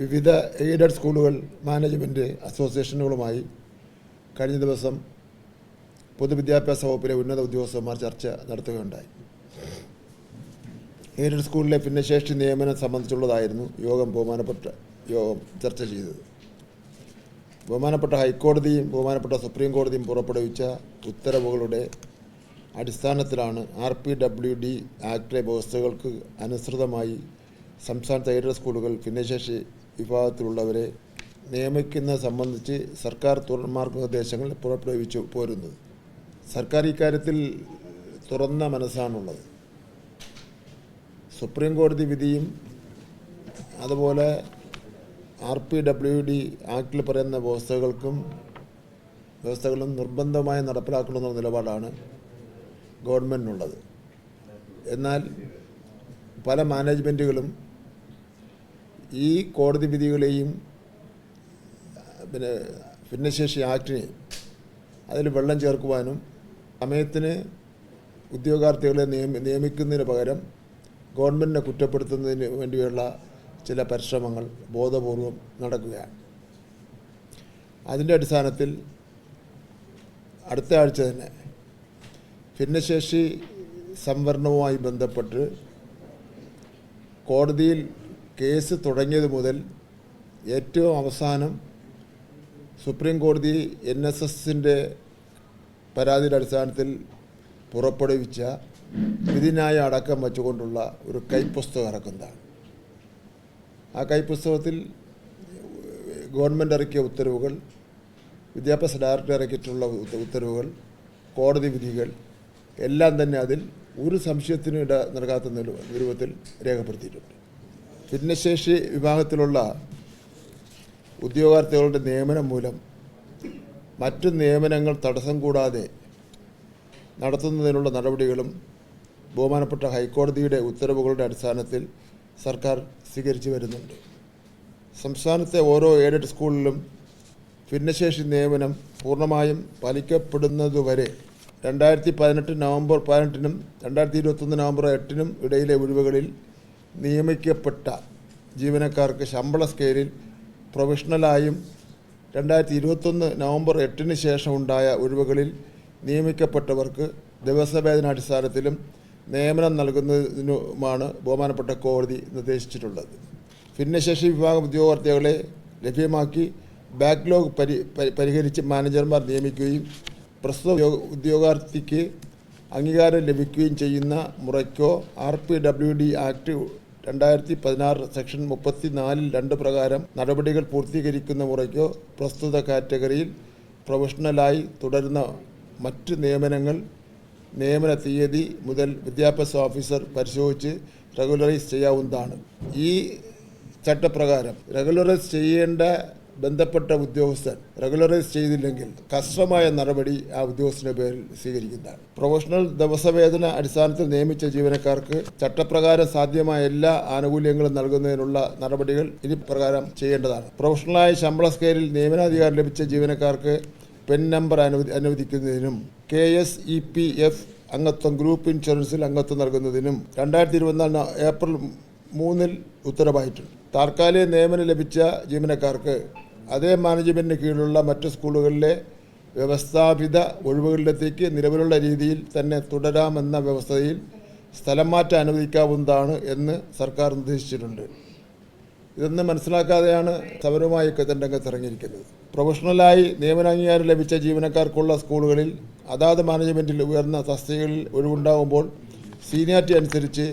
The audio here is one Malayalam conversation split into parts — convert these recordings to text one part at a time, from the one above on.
വിവിധ എയ്ഡഡ് സ്കൂളുകൾ മാനേജ്മെന്റ് അസോസിയേഷനുകളുമായി കഴിഞ്ഞ ദിവസം പൊതുവിദ്യാഭ്യാസ വകുപ്പിലെ ഉന്നത ഉദ്യോഗസ്ഥന്മാർ ചർച്ച നടത്തുകയുണ്ടായി. എയ്ഡഡ് സ്കൂളിലെ ഭിന്നശേഷി നിയമനം സംബന്ധിച്ചുള്ളതായിരുന്നു യോഗം ബഹുമാനപ്പെട്ട യോഗം ചർച്ച ചെയ്തത്. ബഹുമാനപ്പെട്ട ഹൈക്കോടതിയും ബഹുമാനപ്പെട്ട സുപ്രീം കോടതിയും പുറപ്പെടുവിച്ച ഉത്തരവുകളുടെ അടിസ്ഥാനത്തിലാണ് ആർ പി ഡബ്ല്യു ഡി ആക്ടിലെ വ്യവസ്ഥകൾക്ക് അനുസൃതമായി സംസ്ഥാനത്തെ എയ്ഡഡ് സ്കൂളുകൾ ഭിന്നശേഷി വിഭാഗത്തിലുള്ളവരെ നിയമിക്കുന്നത് സംബന്ധിച്ച് സർക്കാർ മാർഗനിർദ്ദേശങ്ങൾ പുറപ്പെടുവിച്ചു പോരുന്നത്. സർക്കാർ ഇക്കാര്യത്തിൽ തുറന്ന മനസ്സാണുള്ളത്. സുപ്രീം കോടതി വിധിയും അതുപോലെ ആർ പി ഡബ്ല്യു ഡി ആക്ടിൽ പറയുന്ന വ്യവസ്ഥകൾക്കും വ്യവസ്ഥകളും നിർബന്ധമായി നടപ്പിലാക്കണമെന്ന നിലപാടാണ് ഗവൺമെന്റിനുള്ളത് എന്നാൽ പല മാനേജ്മെന്റുകളും ഈ കോടതി വിധികളെയും പിന്നെ ഭിന്നശേഷി ആക്ടിനെയും അതിൽ വെള്ളം ചേർക്കുവാനും സമയത്തിന് ഉദ്യോഗാർത്ഥികളെ നിയമി നിയമിക്കുന്നതിന് പകരം ഗവൺമെന്റിനെ കുറ്റപ്പെടുത്തുന്നതിന് വേണ്ടിയുള്ള ചില പരിശ്രമങ്ങൾ ബോധപൂർവം നടക്കുകയാണ്. അതിന്റെ അടിസ്ഥാനത്തിൽ അടുത്ത ആഴ്ച തന്നെ ഭിന്നശേഷി സംവരണവുമായി ബന്ധപ്പെട്ട് കോടതിയിൽ കേസ് തുടങ്ങിയത് മുതൽ ഏറ്റവും അവസാനം സുപ്രീം കോടതി എൻ എസ് എസിന്റെ പരാതിയുടെ അടിസ്ഥാനത്തിൽ പുറപ്പെടുവിച്ച വിധിനായ അടക്കം വച്ചുകൊണ്ടുള്ള ഒരു കൈപ്പുസ്തകം ഇറക്കുന്നതാണ്. ആ കൈപ്പുസ്തകത്തിൽ ഗവൺമെന്റ് ഇറക്കിയ ഉത്തരവുകൾ വിദ്യാഭ്യാസ ഡയറക്ടർ ഇറക്കിയിട്ടുള്ള ഉത്തരവുകൾ കോടതി വിധികൾ എല്ലാം തന്നെ അതിൽ ഒരു സംശയത്തിനും ഇട നൽകാത്ത രൂപത്തിൽ രേഖപ്പെടുത്തിയിട്ടുണ്ട്. ഭിന്നശേഷി വിഭാഗത്തിലുള്ള ഉദ്യോഗാർത്ഥികളുടെ നിയമനം മൂലം മറ്റു നിയമനങ്ങൾ തടസ്സം കൂടാതെ നടത്തുന്നതിനുള്ള നടപടികളും ബഹുമാനപ്പെട്ട ഹൈക്കോടതിയുടെ ഉത്തരവുകളുടെ അടിസ്ഥാനത്തിൽ സർക്കാർ സ്വീകരിച്ചു വരുന്നുണ്ട്. സംസ്ഥാനത്തെ ഓരോ എയ്ഡഡ് സ്കൂളിലും ഭിന്നശേഷി നിയമനം പൂർണമായും പാലിക്കപ്പെടുന്നതുവരെ രണ്ടായിരത്തി പതിനെട്ട് നവംബർ പതിനെട്ടിനും രണ്ടായിരത്തി ഇരുപത്തൊന്ന് നവംബർ എട്ടിനും ഇടയിലെ ഒഴിവുകളിൽ നിയമിക്കപ്പെട്ട ജീവനക്കാർക്ക് ശമ്പള സ്കെയിലിൽ പ്രൊഫഷണലായും രണ്ടായിരത്തി ഇരുപത്തൊന്ന് നവംബർ എട്ടിന് ശേഷം ഉണ്ടായ ഒഴിവുകളിൽ നിയമിക്കപ്പെട്ടവർക്ക് ദിവസവേതനാടിസ്ഥാനത്തിലും നിയമനം നൽകുന്നതിനുമാണ് ബഹുമാനപ്പെട്ട കോടതി നിർദ്ദേശിച്ചിട്ടുള്ളത്. ഭിന്നശേഷി വിഭാഗം ഉദ്യോഗാർത്ഥികളെ ലഭ്യമാക്കി ബാക്ക്ലോഗ് പരി പരി- പരിഹരിച്ച് മാനേജർമാർ നിയമിക്കുകയും പ്രസ്തുത ഉദ്യോഗാർത്ഥിക്ക് അംഗീകാരം ലഭിക്കുകയും ചെയ്യുന്ന മുറയ്ക്കോ R P W D act രണ്ടായിരത്തി പതിനാറ് സെക്ഷൻ മുപ്പത്തി നാലിൽ രണ്ട് പ്രകാരം നടപടികൾ പൂർത്തീകരിക്കുന്ന മുറയ്ക്കോ പ്രസ്തുത കാറ്റഗറിയിൽ പ്രൊഫഷണലായി തുടരുന്ന മറ്റ് നിയമനങ്ങൾ നിയമന തീയതി മുതൽ വിദ്യാഭ്യാസ ഓഫീസർ പരിശോധിച്ച് റെഗുലറൈസ് ചെയ്യാവുന്നതാണ്. ഈ ചട്ടപ്രകാരം റെഗുലറൈസ് ചെയ്യേണ്ട ബന്ധപ്പെട്ട ഉദ്യോഗസ്ഥൻ റെഗുലറൈസ് ചെയ്തില്ലെങ്കിൽ കർശനമായ നടപടി ആ ഉദ്യോഗസ്ഥന്റെ പേരിൽ സ്വീകരിക്കുന്നതാണ്. പ്രൊഫഷണൽ ദിവസവേതന അടിസ്ഥാനത്തിൽ നിയമിച്ച ജീവനക്കാർക്ക് ചട്ടപ്രകാരം സാധ്യമായ എല്ലാ ആനുകൂല്യങ്ങളും നൽകുന്നതിനുള്ള നടപടികൾ ഇനി പ്രകാരം ചെയ്യേണ്ടതാണ്. പ്രൊഫഷണലായ ശമ്പള സ്കെയിലിൽ നിയമനാധികാരം ലഭിച്ച ജീവനക്കാർക്ക് പെൻ നമ്പർ അനുവദി അനുവദിക്കുന്നതിനും K S E P F അംഗത്വം ഗ്രൂപ്പ് ഇൻഷുറൻസിൽ അംഗത്വം നൽകുന്നതിനും രണ്ടായിരത്തി ഇരുപത്തിനാല് ഏപ്രിൽ മൂന്നിൽ ഉത്തരവായിട്ടുണ്ട്. താൽക്കാലിക നിയമനം ലഭിച്ച ജീവനക്കാർക്ക് അതേ മാനേജ്മെന്റിന് കീഴിലുള്ള മറ്റ് സ്കൂളുകളിലെ വ്യവസ്ഥാപിത ഒഴിവുകളിലെത്തേക്ക് നിലവിലുള്ള രീതിയിൽ തന്നെ തുടരാമെന്ന വ്യവസ്ഥയിൽ സ്ഥലം മാറ്റം അനുവദിക്കാവുന്നതാണ് എന്ന് സർക്കാർ നിർദ്ദേശിച്ചിട്ടുണ്ട്. ഇതൊന്നും മനസ്സിലാക്കാതെയാണ് സമരവുമായി രംഗത്ത് ഇറങ്ങിയിരിക്കുന്നത്. പ്രൊഫഷണലായി നിയമനാംഗീകാരം ലഭിച്ച ജീവനക്കാർക്കുള്ള സ്കൂളുകളിൽ അതാത് മാനേജ്മെന്റിൽ ഉയർന്ന തസ്തികകളിൽ ഒഴിവുണ്ടാകുമ്പോൾ സീനിയാരിറ്റി അനുസരിച്ച്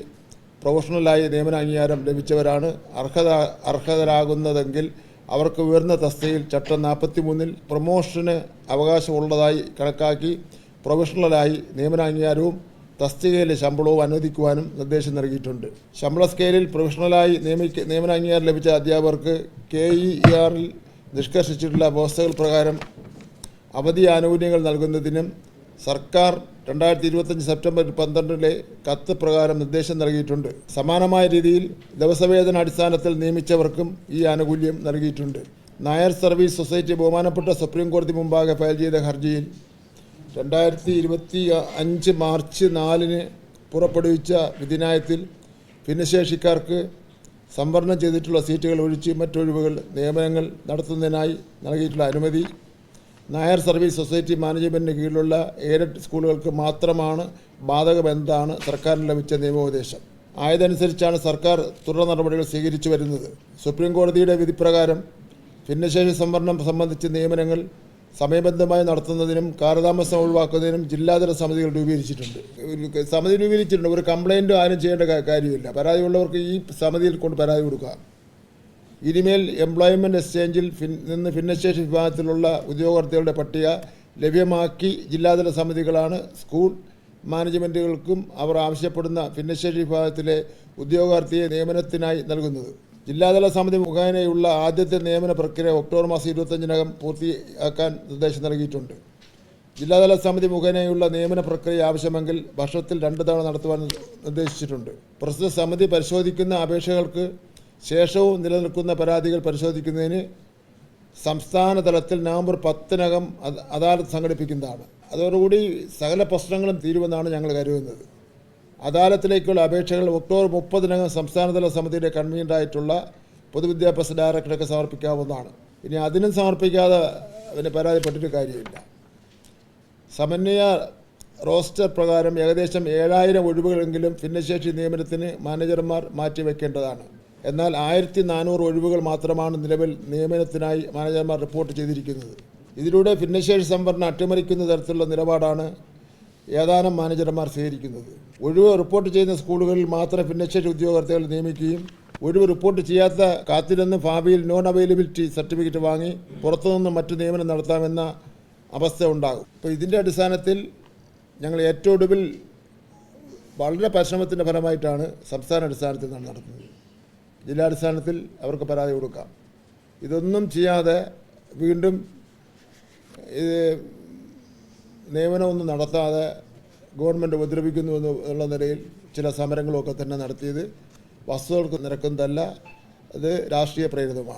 പ്രൊഫഷണലായി നിയമനാംഗീകാരം ലഭിച്ചവരാണ് അർഹത അർഹതരാകുന്നതെങ്കിൽ അവർക്ക് ഉയർന്ന തസ്തികയിൽ ചട്ടം നാൽപ്പത്തി മൂന്നിൽ പ്രൊമോഷന് അവകാശമുള്ളതായി കണക്കാക്കി പ്രൊഫഷണലായി നിയമനാംഗീകാരവും തസ്തികയിലെ ശമ്പളവും അനുവദിക്കുവാനും നിർദ്ദേശം നൽകിയിട്ടുണ്ട്. ശമ്പള സ്കെയിലിൽ പ്രൊഫഷണലായി നിയമിക്ക നിയമനാംഗീകാരം ലഭിച്ച അധ്യാപകർക്ക് കെ ഇ ആറിൽ നിഷ്കർഷിച്ചിട്ടുള്ള വ്യവസ്ഥകൾ പ്രകാരം അവധി ആനുകൂല്യങ്ങൾ നൽകുന്നതിനും സർക്കാർ രണ്ടായിരത്തി ഇരുപത്തഞ്ച് സെപ്റ്റംബർ പന്ത്രണ്ടിലെ കത്ത് പ്രകാരം നിർദ്ദേശം നൽകിയിട്ടുണ്ട്. സമാനമായ രീതിയിൽ ദിവസവേതന അടിസ്ഥാനത്തിൽ നിയമിച്ചവർക്കും ഈ ആനുകൂല്യം നൽകിയിട്ടുണ്ട്. നായർ സർവീസ് സൊസൈറ്റി ബഹുമാനപ്പെട്ട സുപ്രീം കോടതി മുമ്പാകെ ഫയൽ ചെയ്ത ഹർജിയിൽ രണ്ടായിരത്തി ഇരുപത്തി അഞ്ച് മാർച്ച് നാലിന് പുറപ്പെടുവിച്ച വിധിനായത്തിൽ ഭിന്നശേഷിക്കാർക്ക് സംവരണം ചെയ്തിട്ടുള്ള സീറ്റുകൾ ഒഴിച്ച് മറ്റൊഴിവുകൾ നിയമനങ്ങൾ നടത്തുന്നതിനായി നൽകിയിട്ടുള്ള അനുമതി നായർ സർവീസ് സൊസൈറ്റി മാനേജ്മെന്റിന് കീഴിലുള്ള എയ്ഡഡ് സ്കൂളുകൾക്ക് മാത്രമാണ് ബാധകമെന്നാണ് സർക്കാരിന് ലഭിച്ച നിയമോപദേശം. ആയതനുസരിച്ചാണ് സർക്കാർ തുടർ നടപടികൾ സ്വീകരിച്ചു വരുന്നത്. സുപ്രീം കോടതിയുടെ വിധിപ്രകാരം ഭിന്നശേഷി സംവരണം സംബന്ധിച്ച് നിയമനങ്ങൾ സമയബന്ധമായി നടത്തുന്നതിനും കാലതാമസം ഒഴിവാക്കുന്നതിനും ജില്ലാതല സമിതികൾ രൂപീകരിച്ചിട്ടുണ്ട്. സമിതി രൂപീകരിച്ചിട്ടുണ്ട്. ഒരു കംപ്ലൈന്റും ആരും ചെയ്യേണ്ട കാര്യമില്ല. പരാതിയുള്ളവർക്ക് ഈ സമിതിയിൽ കൊണ്ട് പരാതി കൊടുക്കാം. ഇനിമേൽ എംപ്ലോയ്മെന്റ് എക്സ്ചേഞ്ചിൽ നിന്ന് ഭിന്നശേഷി വിഭാഗത്തിലുള്ള ഉദ്യോഗാർത്ഥികളുടെ പട്ടിക ലഭ്യമാക്കി ജില്ലാതല സമിതികളാണ് സ്കൂൾ മാനേജ്മെന്റുകൾക്കും അവർ ആവശ്യപ്പെടുന്ന ഭിന്നശേഷി വിഭാഗത്തിലെ ഉദ്യോഗാർത്ഥിയെ നിയമനത്തിനായി നൽകുന്നത്. ജില്ലാതല സമിതി മുഖേനയുള്ള ആദ്യത്തെ നിയമന പ്രക്രിയ ഒക്ടോബർ മാസം ഇരുപത്തഞ്ചിനകം പൂർത്തിയാക്കാൻ നിർദ്ദേശം നൽകിയിട്ടുണ്ട്. ജില്ലാതല സമിതി മുഖേനയുള്ള നിയമന പ്രക്രിയ ആവശ്യമെങ്കിൽ വർഷത്തിൽ രണ്ട് തവണ നടത്തുവാൻ നിർദ്ദേശിച്ചിട്ടുണ്ട്. പ്രസ്തുത സമിതി പരിശോധിക്കുന്ന അപേക്ഷകൾക്ക് ശേഷവും നിലനിൽക്കുന്ന പരാതികൾ പരിശോധിക്കുന്നതിന് സംസ്ഥാന തലത്തിൽ നവംബർ പത്തിനകം അദാലത്ത് സംഘടിപ്പിക്കുന്നതാണ്. അതോടുകൂടി സകല പ്രശ്നങ്ങളും തീരുമെന്നാണ് ഞങ്ങൾ കരുതുന്നത്. അദാലത്തിലേക്കുള്ള അപേക്ഷകൾ ഒക്ടോബർ മുപ്പതിനകം സംസ്ഥാനതല സമിതിയുടെ കൺവീനറായിട്ടുള്ള പൊതുവിദ്യാഭ്യാസ ഡയറക്ടർക്ക് സമർപ്പിക്കാവുന്നതാണ്. ഇനി അതിനും സമർപ്പിക്കാതെ പിന്നെ പരാതിപ്പെട്ടിട്ട് കാര്യമില്ല. സമന്വയ റോസ്റ്റർ പ്രകാരം ഏകദേശം ഏഴായിരം ഒഴിവുകളെങ്കിലും ഭിന്നശേഷി നിയമനത്തിന് മാനേജർമാർ മാറ്റിവെക്കേണ്ടതാണ്. എന്നാൽ ആയിരത്തി നാനൂറ് ഒഴിവുകൾ മാത്രമാണ് നിലവിൽ നിയമനത്തിനായി മാനേജർമാർ റിപ്പോർട്ട് ചെയ്തിരിക്കുന്നത്. ഇതിലൂടെ ഭിന്നശേഷി സംവരണം അട്ടിമറിക്കുന്ന തരത്തിലുള്ള നിലപാടാണ് ഏതാനും മാനേജർമാർ സ്വീകരിക്കുന്നത്. ഒഴിവ് റിപ്പോർട്ട് ചെയ്യുന്ന സ്കൂളുകളിൽ മാത്രം ഭിന്നശേഷി ഉദ്യോഗാർത്ഥികൾ നിയമിക്കുകയും ഒഴിവ് റിപ്പോർട്ട് ചെയ്യാത്ത കാത്തിരുന്ന് ഭാവിയിൽ നോൺ അവൈലബിലിറ്റി സർട്ടിഫിക്കറ്റ് വാങ്ങി പുറത്തുനിന്ന് മറ്റു നിയമനം നടത്താമെന്ന അവസ്ഥ ഉണ്ടാകും. അപ്പോൾ ഇതിന്റെ അടിസ്ഥാനത്തിൽ ഞങ്ങൾ ഏറ്റവും ഒടുവിൽ വളരെ പരിശ്രമത്തിന്റെ ഫലമായിട്ടാണ് സംസ്ഥാന അടിസ്ഥാനത്തിൽ നാം നടത്തുന്നത് ജില്ലാടിസ്ഥാനത്തിൽ അവർക്ക് പരാതി കൊടുക്കാം. ഇതൊന്നും ചെയ്യാതെ വീണ്ടും ഇത് നിയമനമൊന്നും നടത്താതെ ഗവൺമെന്റ് ഉപദ്രവിക്കുന്നു എന്നുള്ള നിലയിൽ ചില സമരങ്ങളൊക്കെ തന്നെ നടത്തിയത് വസ്തുതകൾക്ക് നിരക്കുന്നതല്ല അത് രാഷ്ട്രീയ പ്രേരിതമാണ്.